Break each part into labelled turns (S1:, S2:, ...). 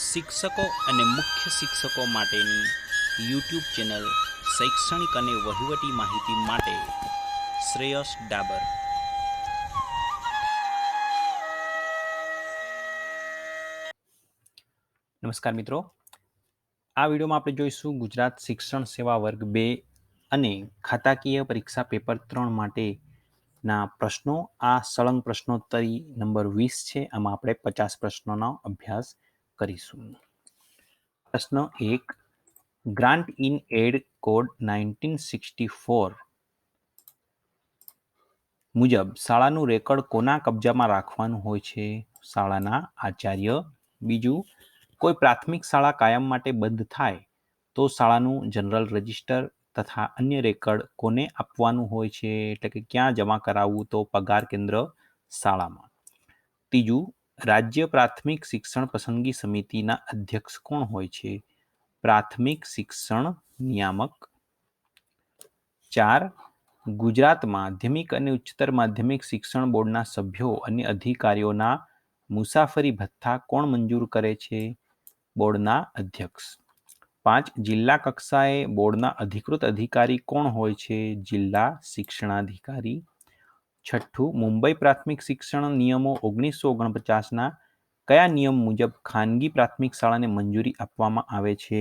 S1: શિક્ષકો અને મુખ્ય શિક્ષકો માટેની યુટ્યુબ ચેનલ શૈક્ષણિક અને વહીવટી માહિતી માટે શ્રેયસ ડાબર નમસ્કાર મિત્રો આ વિડીયોમાં આપણે જોઈશું ગુજરાત શિક્ષણ સેવા વર્ગ બે અને ખાતાકીય પરીક્ષા પેપર ત્રણ માટેના પ્રશ્નો આ સળંગ પ્રશ્નોત્તરી નંબર વીસ છે આમાં આપણે પચાસ પ્રશ્નોનો અભ્યાસ કરીશું પ્રશ્ન એક grant in aid code nineteen sixty four મુજબ શાળાનું રેકોર્ડ કોના કબજામાં રાખવાનું હોય છે શાળાના આચાર્ય બીજું કોઈ પ્રાથમિક શાળા કાયમ માટે બંધ થાય તો શાળાનું જનરલ રજિસ્ટર તથા અન્ય રેકર્ડ કોને આપવાનું હોય છે એટલે કે ક્યાં જમા કરાવવું તો પગાર કેન્દ્ર શાળામાં ત્રીજું રાજ્ય પ્રાથમિક શિક્ષણ પસંદગી સમિતિના અધ્યક્ષ કોણ હોય છે પ્રાથમિક શિક્ષણ નિયામક ચાર ગુજરાત માધ્યમિક અને ઉચ્ચતર માધ્યમિક શિક્ષણ બોર્ડના સભ્યો અને અધિકારીઓના મુસાફરી ભથ્થા કોણ મંજૂર કરે છે બોર્ડના અધ્યક્ષ પાંચ જિલ્લા કક્ષાએ બોર્ડના અધિકૃત અધિકારી કોણ હોય છે જિલ્લા શિક્ષણાધિકારી છઠ્ઠું મુંબઈ પ્રાથમિક શિક્ષણ નિયમો ઓગણીસો ઓગણપચાસના કયા નિયમ મુજબ ખાનગી પ્રાથમિક શાળાને મંજૂરી આપવામાં આવે છે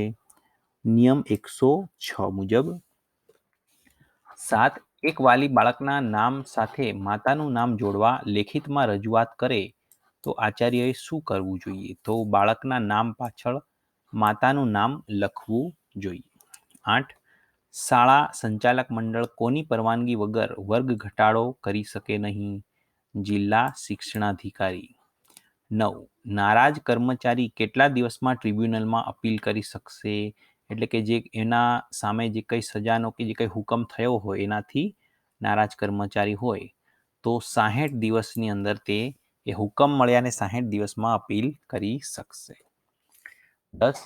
S1: નિયમ એકસો છ મુજબ સાત એક વાલી બાળકના નામ સાથે માતાનું નામ જોડવા લેખિતમાં રજૂઆત કરે તો આચાર્યએ શું કરવું જોઈએ તો બાળકના નામ પાછળ માતાનું નામ લખવું જોઈએ આઠ શાળા સંચાલક મંડળ કોની પરવાનગી વગર વર્ગ ઘટાડો કરી શકે નહીં જિલ્લા શિક્ષણાધિકારી નવ નારાજ કર્મચારી કેટલા દિવસમાં ટ્રિબ્યુનલમાં અપીલ કરી શકશે એટલે કે જે એના સામે જે કંઈ સજાનો કે જે કંઈ હુકમ થયો હોય એનાથી નારાજ કર્મચારી હોય તો સાહીઠ દિવસની અંદર તે એ હુકમ મળ્યાને સાહીઠ દિવસમાં અપીલ કરી શકશે દસ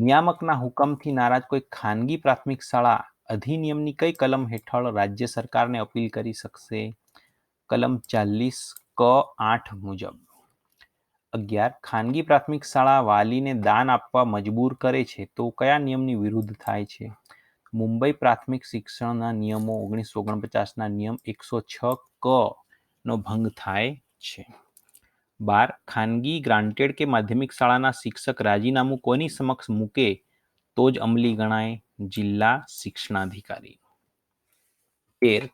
S1: નિયામકના હુકમથી નારાજ કોઈ ખાનગી પ્રાથમિક શાળા અધિનિયમની કઈ કલમ હેઠળ રાજ્ય સરકારને અપીલ કરી શકશે કલમ ચાલીસ ક આઠ મુજબ અગિયાર ખાનગી પ્રાથમિક શાળા વાલીને દાન આપવા મજબૂર કરે છે તો કયા નિયમની વિરુદ્ધ થાય છે મુંબઈ પ્રાથમિક શિક્ષણના નિયમો ઓગણીસો ઓગણપચાસના નિયમ એકસો છ ક નો ભંગ થાય છે બાર ખાનગી ગ્રાન્ટેડ કે માધ્યમિક શાળાના શિક્ષક રાજીનામું કોની સમક્ષ મૂકે તો જ અમલી ગણાય જિલ્લા શિક્ષણાધિકારી તેર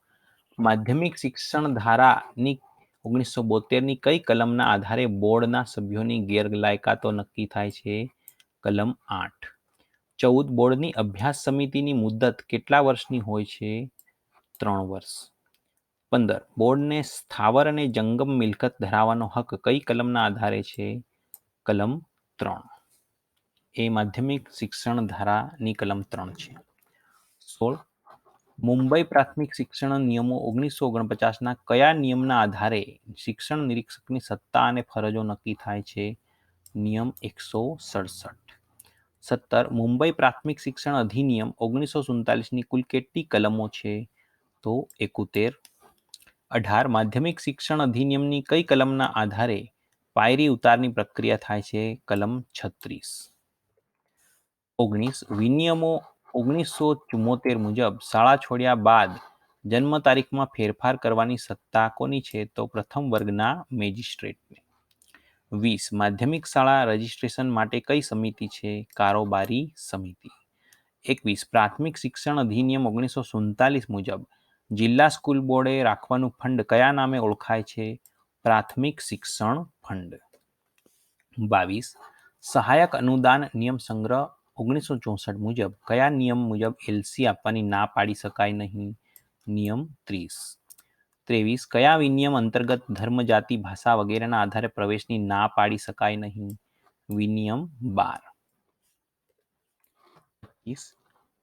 S1: માધ્યમિક શિક્ષણ ધારાની ઓગણીસો બોતેરની કઈ કલમના આધારે બોર્ડના સભ્યોની ગેરલાયકાતો નક્કી થાય છે કલમ આઠ ચૌદ બોર્ડની અભ્યાસ સમિતિની મુદત કેટલા વર્ષની હોય છે ત્રણ વર્ષ પંદર બોર્ડને સ્થાવર અને જંગમ મિલકત ધરાવવાનો હક કઈ કલમના આધારે છે કલમ ત્રણ એ માધ્યમિક શિક્ષણ ધારાની કલમ ત્રણ છે સોળ મુંબઈ પ્રાથમિક શિક્ષણ નિયમો ઓગણીસો ઓગણપચાસના કયા નિયમના આધારે શિક્ષણ નિરીક્ષકની સત્તા અને ફરજો નક્કી થાય છે નિયમ એકસો સડસઠ સત્તર મુંબઈ પ્રાથમિક શિક્ષણ અધિનિયમ ઓગણીસો સુડતાલીસની કુલ કેટલી કલમો છે તો એકોતેર અઢાર માધ્યમિક શિક્ષણ અધિનિયમની કઈ કલમના આધારે પાયરી ઉતારની પ્રક્રિયા થાય છે કલમ છત્રીસ ઓગણીસ વિનિયમો ઓગણીસો ચુમ્મોતેર મુજબ શાળા છોડ્યા બાદ જન્મ તારીખમાં ફેરફાર કરવાની સત્તા કોની છે તો પ્રથમ વર્ગના મેજિસ્ટ્રેટને વીસ માધ્યમિક શાળા રજિસ્ટ્રેશન માટે કઈ સમિતિ છે કારોબારી સમિતિ એકવીસ પ્રાથમિક શિક્ષણ અધિનિયમ ઓગણીસો સુડતાલીસ મુજબ જિલ્લા સ્કૂલ બોર્ડે રાખવાનું ફંડ કયા નામે ઓળખાય છે પ્રાથમિક શિક્ષણ ફંડ બાવીસ સહાયક અનુદાન નિયમ સંગ્રહ ઓગણીસો ચોસઠ મુજબ કયા નિયમ મુજબ એલસી આપવાની ના પાડી શકાય નહીં નિયમ ત્રીસ ત્રેવીસ કયા વિનિયમ અંતર્ગત ધર્મ જાતિ ભાષા વગેરેના આધારે પ્રવેશની ના પાડી શકાય નહીં વિનિયમ બાર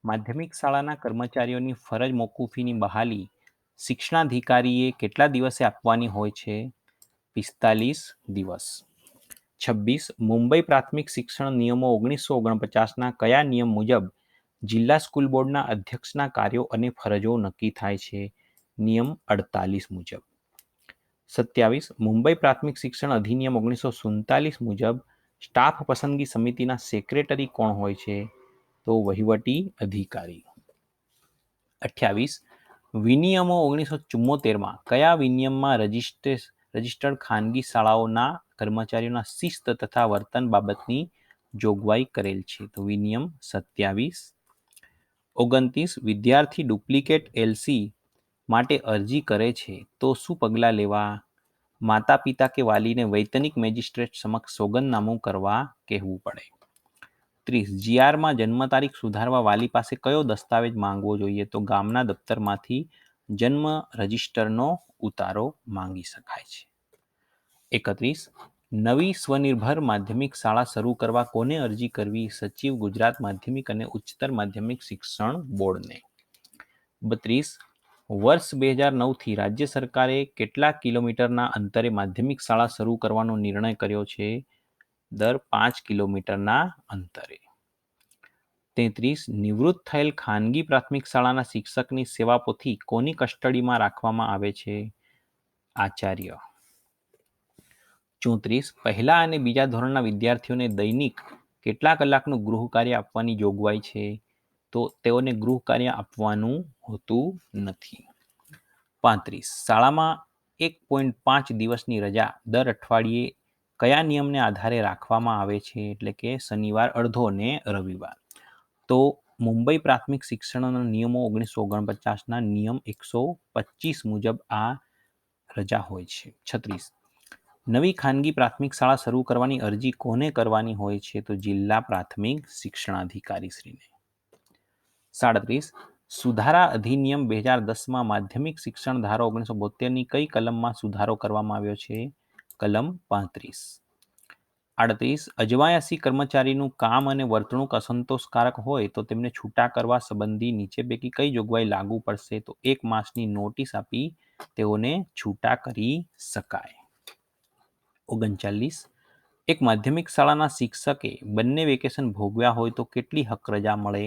S1: માધ્યમિક શાળાના કર્મચારીઓની ફરજ મોકૂફીની બહાલી શિક્ષણાધિકારીએ કેટલા દિવસે આપવાની હોય છે પિસ્તાલીસ દિવસ છવ્વીસ મુંબઈ પ્રાથમિક શિક્ષણ નિયમો ઓગણીસો ઓગણપચાસના કયા નિયમ મુજબ જિલ્લા સ્કૂલ બોર્ડના અધ્યક્ષના કાર્યો અને ફરજો નક્કી થાય છે નિયમ અડતાલીસ મુજબ સત્યાવીસ મુંબઈ પ્રાથમિક શિક્ષણ અધિનિયમ ઓગણીસો સુડતાલીસ મુજબ સ્ટાફ પસંદગી સમિતિના સેક્રેટરી કોણ હોય છે તો વહીવટી અધિકારી અઠ્યાવીસ વિનિયમો ઓગણીસો ચુમ્મોતેરમાં કયા વિનિયમમાં રજિસ્ટ્રેસ રજિસ્ટર્ડ ખાનગી શાળાઓના કર્મચારીઓના શિસ્ત તથા વર્તન બાબતની જોગવાઈ કરેલ છે તો વિનિયમ સત્યાવીસ ઓગણત્રીસ વિદ્યાર્થી ડુપ્લિકેટ એલસી માટે અરજી કરે છે તો શું પગલાં લેવા માતા પિતા કે વાલીને વૈતનિક મેજિસ્ટ્રેટ સમક્ષ સોગંદનામું કરવા કહેવું પડે ત્રીસ જીઆરમાં જન્મ તારીખ સુધારવા વાલી પાસે કયો દસ્તાવેજ માંગવો જોઈએ તો ગામના દફતરમાંથી જન્મ રજિસ્ટરનો ઉતારો માંગી શકાય છે એકત્રીસ નવી સ્વનિર્ભર માધ્યમિક શાળા શરૂ કરવા કોને અરજી કરવી સચિવ ગુજરાત માધ્યમિક અને ઉચ્ચતર માધ્યમિક શિક્ષણ બોર્ડને બત્રીસ વર્ષ બે હજાર નવથી રાજ્ય સરકારે કેટલા કિલોમીટરના અંતરે માધ્યમિક શાળા શરૂ કરવાનો નિર્ણય કર્યો છે દર પાંચ કિલોમીટરના અંતરે તેત્રીસ નિવૃત્ત થયેલ ખાનગી પ્રાથમિક શાળાના શિક્ષકની સેવા પોથી કોની કસ્ટડીમાં રાખવામાં આવે છે આચાર્ય ચોત્રીસ પહેલા અને બીજા ધોરણના વિદ્યાર્થીઓને દૈનિક કેટલા કલાકનું ગૃહ કાર્ય આપવાની જોગવાઈ છે તો તેઓને ગૃહ કાર્ય આપવાનું હોતું નથી પાંત્રીસ શાળામાં એક પોઈન્ટ પાંચ દિવસની રજા દર અઠવાડિયે કયા નિયમને આધારે રાખવામાં આવે છે એટલે કે શનિવાર અડધો અને રવિવાર તો મુંબઈ પ્રાથમિક શિક્ષણના નિયમો ઓગણીસો ઓગણપચાસના નિયમ એકસો પચીસ મુજબ આ રજા હોય છે છત્રીસ નવી ખાનગી પ્રાથમિક શાળા શરૂ કરવાની અરજી કોને કરવાની હોય છે તો જિલ્લા પ્રાથમિક શિક્ષણાધિકારીશ્રીને સાડત્રીસ સુધારા અધિનિયમ બે હજાર દસમાં માધ્યમિક શિક્ષણ ધારો ઓગણીસો બોતેરની કઈ કલમમાં સુધારો કરવામાં આવ્યો છે કલમ પાંત્રીસ આડત્રીસ અજવાયાસી કર્મચારીનું કામ અને વર્તણૂક અસંતોષકારક હોય તો તેમને છૂટા કરવા સંબંધી નીચે પૈકી કઈ જોગવાઈ લાગુ પડશે તો એક માસની નોટિસ આપી તેઓને છૂટા કરી શકાય ઓગણચાલીસ એક માધ્યમિક શાળાના શિક્ષકે બંને વેકેશન ભોગવ્યા હોય તો કેટલી હક રજા મળે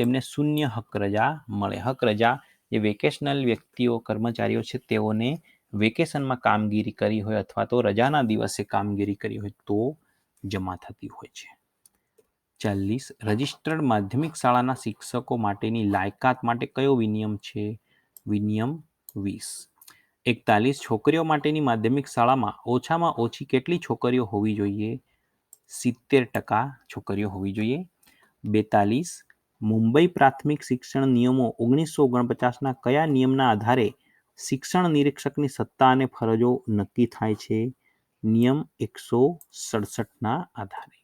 S1: તેમને શૂન્ય હક રજા મળે હક રજા જે વેકેશનલ વ્યક્તિઓ કર્મચારીઓ છે તેઓને વેકેશનમાં કામગીરી કરી હોય અથવા તો રજાના દિવસે કામગીરી કરી હોય તો જમા થતી હોય છે ચાલીસ રજિસ્ટર્ડ માધ્યમિક શાળાના શિક્ષકો માટેની લાયકાત માટે કયો વિનિયમ છે વિનિયમ વીસ એકતાલીસ છોકરીઓ માટેની માધ્યમિક શાળામાં ઓછામાં ઓછી કેટલી છોકરીઓ હોવી જોઈએ સિત્તેર ટકા છોકરીઓ હોવી જોઈએ બેતાલીસ મુંબઈ પ્રાથમિક શિક્ષણ નિયમો ઓગણીસો ઓગણપચાસના કયા નિયમના આધારે શિક્ષણ નિરીક્ષકની સત્તા અને ફરજો નક્કી થાય છે નિયમ એકસો સડસઠના આધારે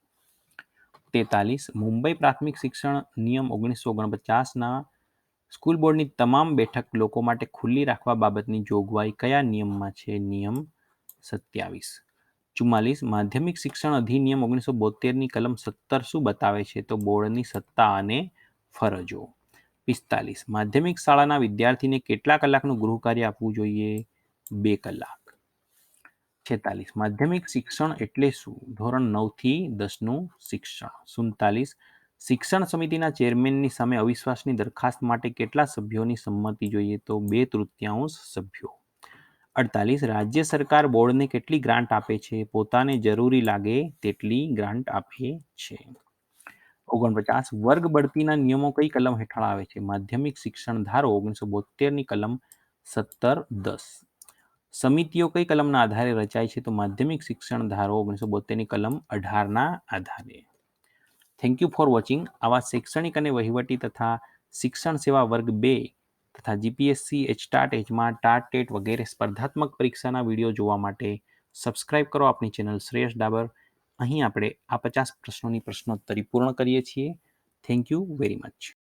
S1: તેતાલીસ મુંબઈ પ્રાથમિક શિક્ષણ નિયમ ઓગણીસો ઓગણપચાસના સ્કૂલ બોર્ડની તમામ બેઠક લોકો માટે ખુલ્લી રાખવા બાબતની જોગવાઈ કયા નિયમમાં છે નિયમ સત્યાવીસ ચુમ્માલીસ માધ્યમિક શિક્ષણ અધિનિયમ ઓગણીસો બોતેરની કલમ સત્તર શું બતાવે છે તો બોર્ડની સત્તા અને ફરજો પિસ્તાલીસ માધ્યમિક શાળાના વિદ્યાર્થીને કેટલા કલાકનું ગૃહ કાર્ય આપવું જોઈએ બે કલાક છેતાલીસ માધ્યમિક શિક્ષણ એટલે શું ધોરણ નવથી દસનું શિક્ષણ સુડતાલીસ શિક્ષણ સમિતિના ચેરમેનની સામે અવિશ્વાસની દરખાસ્ત માટે કેટલા સભ્યોની સંમતિ જોઈએ તો બે તૃતીયાંશ સભ્યો અડતાલીસ રાજ્ય સરકાર બોર્ડને કેટલી ગ્રાન્ટ આપે છે પોતાને જરૂરી લાગે તેટલી ગ્રાન્ટ આપે છે ઓગણપચાસ વર્ગ બઢતીના નિયમો કઈ કલમ હેઠળ આવે છે માધ્યમિક શિક્ષણ ધારો ઓગણીસો બોતેરની કલમ સત્તર દસ સમિતિઓ કઈ કલમના આધારે રચાય છે તો માધ્યમિક શિક્ષણ ધારો ઓગણીસો બોતેરની કલમ અઢારના આધારે થેન્ક યુ ફોર વોચિંગ આવા શૈક્ષણિક અને વહીવટી તથા શિક્ષણ સેવા વર્ગ બે તથા જીપીએસસી એચટાટ એચમાં ટાટ ટેટ વગેરે સ્પર્ધાત્મક પરીક્ષાના વિડીયો જોવા માટે સબસ્ક્રાઇબ કરો આપણી ચેનલ શ્રેયસ ડાબર અહીં આપણે આ પચાસ પ્રશ્નોની પ્રશ્નોત્તરી પૂર્ણ કરીએ છીએ થેન્ક યુ વેરી મચ